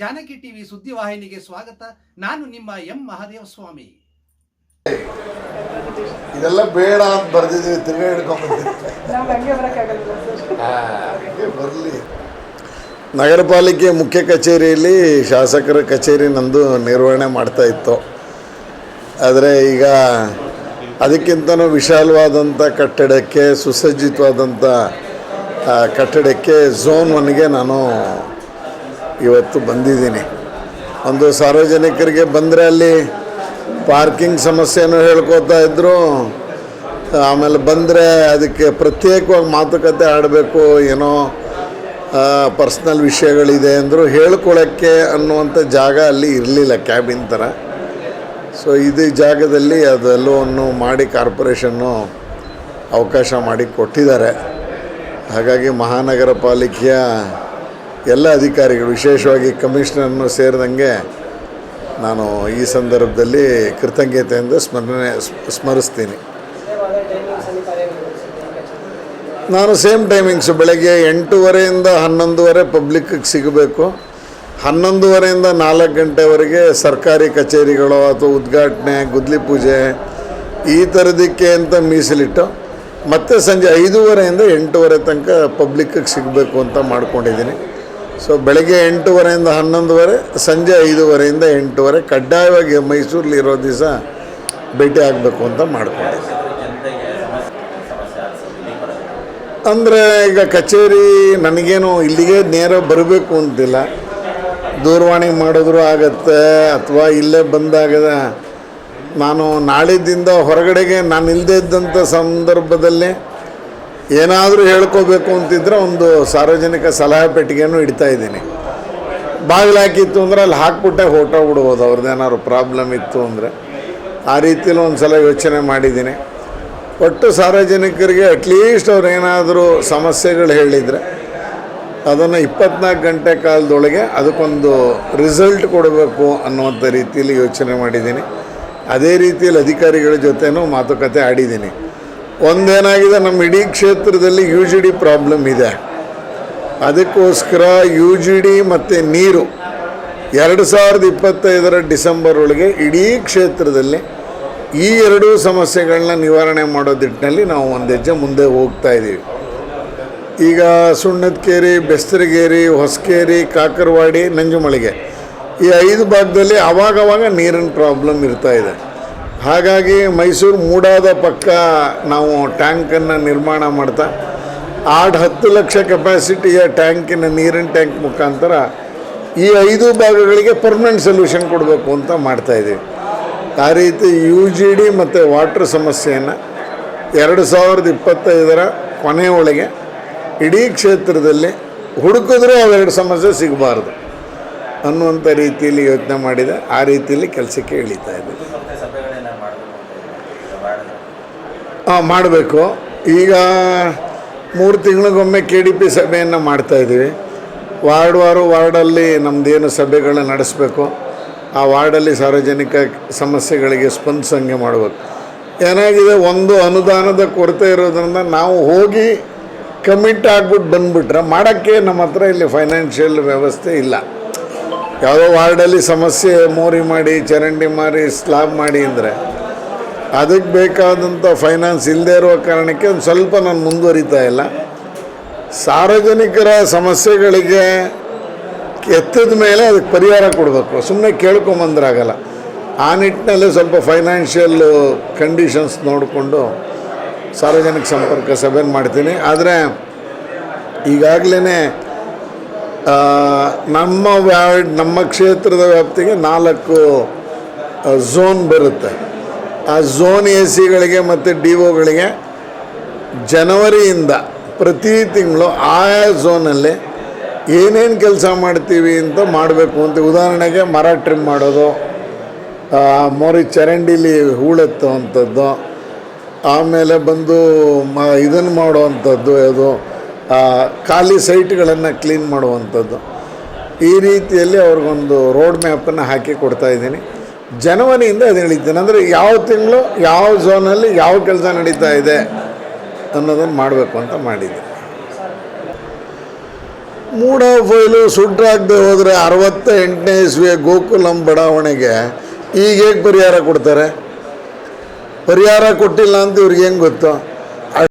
Janaki TV ಸುದ್ದಿವಾಹಿನಿಗೆ ಸ್ವಾಗತ. ನಾನು ನಿಮ್ಮ ಎಂ ಮಹಾದೇವ ಸ್ವಾಮಿ ಇದೆಲ್ಲ ಬೇಡ ಅಂತ ಬರ್ದಿದ್ದೀವಿ ತಿರುಗಾ ಹಿಡ್ಕೊಂಡ್ಬಂದಿದ್ದೀವಿ ಬರಲಿ. ನಗರ ಪಾಲಿಕೆ ಮುಖ್ಯ ಕಚೇರಿಯಲ್ಲಿ ಶಾಸಕರ ಕಚೇರಿ ನಂದು ನಿರ್ವಹಣೆ ಮಾಡ್ತಾ ಇತ್ತು. ಆದರೆ ಈಗ ಅದಕ್ಕಿಂತನೂ ವಿಶಾಲವಾದಂಥ ಕಟ್ಟಡಕ್ಕೆ ಸುಸಜ್ಜಿತವಾದಂಥ ಕಟ್ಟಡಕ್ಕೆ ಝೋನ್ ಒನ್ಗೆ ನಾನು ಇವತ್ತು ಬಂದಿದ್ದೀನಿ. ಒಂದು ಸಾರ್ವಜನಿಕರಿಗೆ ಬಂದರೆ ಅಲ್ಲಿ ಪಾರ್ಕಿಂಗ್ ಸಮಸ್ಯೆನೂ ಹೇಳ್ಕೊತಾ ಇದ್ದರು ಆಮೇಲೆ ಬಂದರೆ ಅದಕ್ಕೆ ಪ್ರತ್ಯೇಕವಾಗಿ ಮಾತುಕತೆ ಆಡಬೇಕು, ಏನೋ ಪರ್ಸ್ನಲ್ ವಿಷಯಗಳಿದೆ ಅಂದರು ಹೇಳ್ಕೊಳ್ಳೋಕ್ಕೆ ಅನ್ನುವಂಥ ಜಾಗ ಅಲ್ಲಿ ಇರಲಿಲ್ಲ ಕ್ಯಾಬಿನ್ ಥರ ಸೊ ಇದು ಜಾಗದಲ್ಲಿ ಅದೆಲ್ಲವನ್ನು ಮಾಡಿ ಕಾರ್ಪೊರೇಷನ್ನು ಅವಕಾಶ ಮಾಡಿ ಕೊಟ್ಟಿದ್ದಾರೆ. ಹಾಗಾಗಿ ಮಹಾನಗರ ಪಾಲಿಕೆಯ ಎಲ್ಲ ಅಧಿಕಾರಿಗಳು, ವಿಶೇಷವಾಗಿ ಕಮಿಷನರ್ನು ಸೇರಿದಂಗೆ ನಾನು ಈ ಸಂದರ್ಭದಲ್ಲಿ ಕೃತಜ್ಞತೆಯಿಂದ ಸ್ಮರಣೆ ಸ್ಮರಿಸ್ತೀನಿ. ನಾನು ಸೇಮ್ ಟೈಮಿಂಗ್ಸು, ಬೆಳಗ್ಗೆ ಎಂಟೂವರೆಯಿಂದ ಹನ್ನೊಂದುವರೆ ಪಬ್ಲಿಕ್ಕಿಗೆ ಸಿಗಬೇಕು. ಹನ್ನೊಂದುವರೆಯಿಂದ ನಾಲ್ಕು ಗಂಟೆವರೆಗೆ ಸರ್ಕಾರಿ ಕಚೇರಿಗಳು ಅಥವಾ ಉದ್ಘಾಟನೆ, ಗುದ್ಲಿ ಪೂಜೆ, ಈ ಥರದಕ್ಕೆ ಅಂತ ಮೀಸಲಿಟ್ಟು ಮತ್ತೆ ಸಂಜೆ ಐದೂವರೆಯಿಂದ ಎಂಟೂವರೆ ತನಕ ಪಬ್ಲಿಕ್ಕಿಗೆ ಸಿಗಬೇಕು ಅಂತ ಮಾಡ್ಕೊಂಡಿದ್ದೀನಿ. ಸೊ ಬೆಳಗ್ಗೆ ಎಂಟೂವರೆಯಿಂದ ಹನ್ನೊಂದುವರೆ, ಸಂಜೆ ಐದೂವರೆಯಿಂದ ಎಂಟೂವರೆ, ಕಡ್ಡಾಯವಾಗಿ ಮೈಸೂರಲ್ಲಿ ಇರೋ ದಿವಸ ಭೇಟಿ ಆಗಬೇಕು ಅಂತ ಮಾಡ್ಕೊಂಡಿದ್ದೆ ಅಂದರೆ ಈಗ ಕಚೇರಿ ನನಗೇನು ಇಲ್ಲಿಗೆ ನೇರ ಬರಬೇಕು ಅಂತಿಲ್ಲ. ದೂರವಾಣಿ ಮಾಡಿದ್ರು ಆಗತ್ತೆ, ಅಥವಾ ಇಲ್ಲೇ ಬಂದಾಗ ನಾನು ನಾಳಿದ್ದಿಂದ ಹೊರಗಡೆಗೆ ನಾನು ಇಲ್ಲದೇ ಇದ್ದಂಥ ಸಂದರ್ಭದಲ್ಲಿ ಏನಾದರೂ ಹೇಳ್ಕೋಬೇಕು ಅಂತಿದ್ರೆ ಒಂದು ಸಾರ್ವಜನಿಕ ಸಲಹೆ ಪೆಟ್ಟಿಗೆನೂ ಇಡ್ತಾ ಇದ್ದೀನಿ. ಬಾಗಿಲು ಹಾಕಿತ್ತು ಅಂದರೆ ಅಲ್ಲಿ ಹಾಕ್ಬಿಟ್ಟೆ ಹೊರಟೋಗ್ಬಿಡ್ಬೋದು ಅವ್ರದ್ದು ಏನಾದ್ರು ಪ್ರಾಬ್ಲಮ್ ಇತ್ತು ಅಂದರೆ. ಆ ರೀತಿಯಲ್ಲಿ ಒಂದು ಸಲ ಯೋಚನೆ ಮಾಡಿದ್ದೀನಿ. ಒಟ್ಟು ಸಾರ್ವಜನಿಕರಿಗೆ ಅಟ್ಲೀಸ್ಟ್ ಏನಾದರೂ ಸಮಸ್ಯೆಗಳು ಹೇಳಿದರೆ, ಅದನ್ನು ಇಪ್ಪತ್ನಾಲ್ಕು ಗಂಟೆ ಕಾಲದೊಳಗೆ ಅದಕ್ಕೊಂದು ರಿಸಲ್ಟ್ ಕೊಡಬೇಕು ಅನ್ನುವಂಥ ರೀತಿಯಲ್ಲಿ ಯೋಚನೆ ಮಾಡಿದ್ದೀನಿ. ಅದೇ ರೀತಿಯಲ್ಲಿ ಅಧಿಕಾರಿಗಳ ಜೊತೆನೂ ಮಾತುಕತೆ ಆಡಿದ್ದೀನಿ. ಒಂದೇನಾಗಿದೆ, ನಮ್ಮ ಇಡೀ ಕ್ಷೇತ್ರದಲ್ಲಿ ಯು ಜಿ ಡಿ ಪ್ರಾಬ್ಲಮ್ ಇದೆ. ಅದಕ್ಕೋಸ್ಕರ ಯು ಜಿ ಡಿ ಮತ್ತು ನೀರು ಎರಡು ಸಾವಿರದ ಇಪ್ಪತ್ತೈದರ ಡಿಸೆಂಬರ್ ಒಳಗೆ ಇಡೀ ಕ್ಷೇತ್ರದಲ್ಲಿ ಈ ಎರಡೂ ಸಮಸ್ಯೆಗಳನ್ನ ನಿವಾರಣೆ ಮಾಡೋ ದಿಟ್ಟಿನಲ್ಲಿ ನಾವು ಒಂದು ಹೆಜ್ಜೆ ಮುಂದೆ ಹೋಗ್ತಾ ಇದ್ದೀವಿ ಈಗ ಸುಣ್ಣದಕೇರಿ, ಬೆಸ್ತರಗೇರಿ, ಹೊಸಕೇರಿ, ಕಾಕರವಾಡಿ, ನಂಜುಮಳಿಗೆ ಈ ಐದು ಭಾಗದಲ್ಲಿ ಆವಾಗವಾಗ ನೀರಿನ ಪ್ರಾಬ್ಲಮ್ ಇರ್ತಾ ಇದೆ. ಹಾಗಾಗಿ ಮೈಸೂರು ಮೂಡಾದ ಪಕ್ಕ ನಾವು ಟ್ಯಾಂಕನ್ನು ನಿರ್ಮಾಣ ಮಾಡ್ತಾ, ಆಡ್ ಹತ್ತು ಲಕ್ಷ ಕೆಪಾಸಿಟಿಯ ಟ್ಯಾಂಕಿನ ನೀರಿನ ಟ್ಯಾಂಕ್ ಮುಖಾಂತರ ಈ ಐದು ಭಾಗಗಳಿಗೆ ಪರ್ಮನೆಂಟ್ ಸೊಲ್ಯೂಷನ್ ಕೊಡಬೇಕು ಅಂತ ಮಾಡ್ತಾಯಿದ್ದೀವಿ ಆ ರೀತಿ ಯು ಜಿ ಡಿ ಮತ್ತು ವಾಟ್ರ್ ಸಮಸ್ಯೆಯನ್ನು ಎರಡು ಸಾವಿರದ ಇಪ್ಪತ್ತೈದರ ಕೊನೆಯೊಳಗೆ ಇಡೀ ಕ್ಷೇತ್ರದಲ್ಲಿ ಹುಡುಕಿದ್ರೂ ಅವೆರಡು ಸಮಸ್ಯೆ ಸಿಗಬಾರ್ದು ಅನ್ನುವಂಥ ರೀತಿಯಲ್ಲಿ ಯೋಚನೆ ಮಾಡಿದೆ. ಆ ರೀತಿಯಲ್ಲಿ ಕೆಲಸಕ್ಕೆ ಇಳಿತಾ ಇದ್ದೀವಿ. ಮಾಡಬೇಕು. ಈಗ ಮೂರು ತಿಂಗಳಿಗೊಮ್ಮೆ ಕೆ ಡಿ ಪಿ ಸಭೆಯನ್ನು ಮಾಡ್ತಾಯಿದ್ದೀವಿ ವಾರ್ಡ್ ವಾರು ವಾರ್ಡಲ್ಲಿ ನಮ್ಮದೇನು ಸಭೆಗಳನ್ನ ನಡೆಸಬೇಕು, ಆ ವಾರ್ಡಲ್ಲಿ ಸಾರ್ವಜನಿಕ ಸಮಸ್ಯೆಗಳಿಗೆ ಸ್ಪಂದಿಸಂಗೆ ಮಾಡಬೇಕು. ಏನಾಗಿದೆ, ಒಂದು ಅನುದಾನದ ಕೊರತೆ ಇರೋದ್ರಿಂದ ನಾವು ಹೋಗಿ ಕಮಿಟ್ ಆಗ್ಬಿಟ್ಟು ಬಂದುಬಿಟ್ರೆ ಮಾಡೋಕ್ಕೆ ನಮ್ಮ ಹತ್ರ ಇಲ್ಲಿ ಫೈನಾನ್ಷಿಯಲ್ ವ್ಯವಸ್ಥೆ ಇಲ್ಲ. ಯಾವುದೋ ವಾರ್ಡಲ್ಲಿ ಸಮಸ್ಯೆ ಮೋರಿ ಮಾಡಿ, ಚರಂಡಿ ಮಾರಿ ಸ್ಲಾಬ್ ಮಾಡಿ ಅಂದರೆ ಅದಕ್ಕೆ ಬೇಕಾದಂಥ ಫೈನಾನ್ಸ್ ಇಲ್ಲದೇ ಇರುವ ಕಾರಣಕ್ಕೆ ಒಂದು ಸ್ವಲ್ಪ ನಾನು ಮುಂದುವರಿತಾ ಇಲ್ಲ. ಸಾರ್ವಜನಿಕರ ಸಮಸ್ಯೆಗಳಿಗೆ ಎತ್ತಿದ ಮೇಲೆ ಅದಕ್ಕೆ ಪರಿಹಾರ ಕೊಡಬೇಕು. ಸುಮ್ಮನೆ ಕೇಳ್ಕೊಂಬಂದ್ರಾಗಲ್ಲ. ಆ ನಿಟ್ಟಿನಲ್ಲಿ ಸ್ವಲ್ಪ ಫೈನಾನ್ಷಿಯಲ್ ಕಂಡೀಷನ್ಸ್ ನೋಡಿಕೊಂಡು ಸಾರ್ವಜನಿಕ ಸಂಪರ್ಕ ಸಭೆ ಮಾಡ್ತೀನಿ. ಆದರೆ ಈಗಾಗಲೇ ನಮ್ಮ ವ್ಯಾ- ನಮ್ಮ ಕ್ಷೇತ್ರದ ವ್ಯಾಪ್ತಿಗೆ ನಾಲ್ಕು ಝೋನ್ ಬರುತ್ತೆ. ಆ ಝೋನ್ ಎ ಸಿಗಳಿಗೆ ಮತ್ತು ಡಿ ಒಗಳಿಗೆ ಜನವರಿಯಿಂದ ಪ್ರತಿ ತಿಂಗಳು ಆಯಾ ಝೋನಲ್ಲಿ ಏನೇನು ಕೆಲಸ ಮಾಡ್ತೀವಿ ಅಂತ ಮಾಡಬೇಕು ಅಂತ ಉದಾಹರಣೆಗೆ ಮರ ಟ್ರಿಮ್ ಮಾಡೋದು ಮೋರಿ ಚರಂಡಿಲಿ ಹೂಳೆತ್ತುವಂಥದ್ದು, ಆಮೇಲೆ ಬಂದು ಮ ಇದನ್ನು ಮಾಡುವಂಥದ್ದು ಅದು ಖಾಲಿ ಸೈಟ್ಗಳನ್ನು ಕ್ಲೀನ್ ಮಾಡುವಂಥದ್ದು. ಈ ರೀತಿಯಲ್ಲಿ ಅವ್ರಿಗೊಂದು ರೋಡ್ ಮ್ಯಾಪನ್ನು ಹಾಕಿ ಕೊಡ್ತಾ ಇದ್ದೀನಿ. ಜನವರಿಯಿಂದ ಅದು ಹೇಳಿದ್ದೇನೆ ಅಂದರೆ ಯಾವ ತಿಂಗಳು, ಯಾವ ಝೋನಲ್ಲಿ ಯಾವ ಕೆಲಸ ನಡೀತಾ ಇದೆ ಅನ್ನೋದನ್ನು ಮಾಡಬೇಕು ಅಂತ ಮಾಡಿದ್ದೆ. ಮೂಡ ಫೈಲು ಸುಟ್ರಾಗದೆ ಹೋದರೆ ಅರವತ್ತ ಎಂಟನೇ ಇಸ್ವಿಯ ಗೋಕುಲಂ ಬಡಾವಣೆಗೆ ಈಗ ಹೇಗೆ ಪರಿಹಾರ ಕೊಡ್ತಾರೆ? ಪರಿಹಾರ ಕೊಟ್ಟಿಲ್ಲ ಅಂತ ಇವ್ರಿಗೆ ಹೆಂಗೆ ಗೊತ್ತು?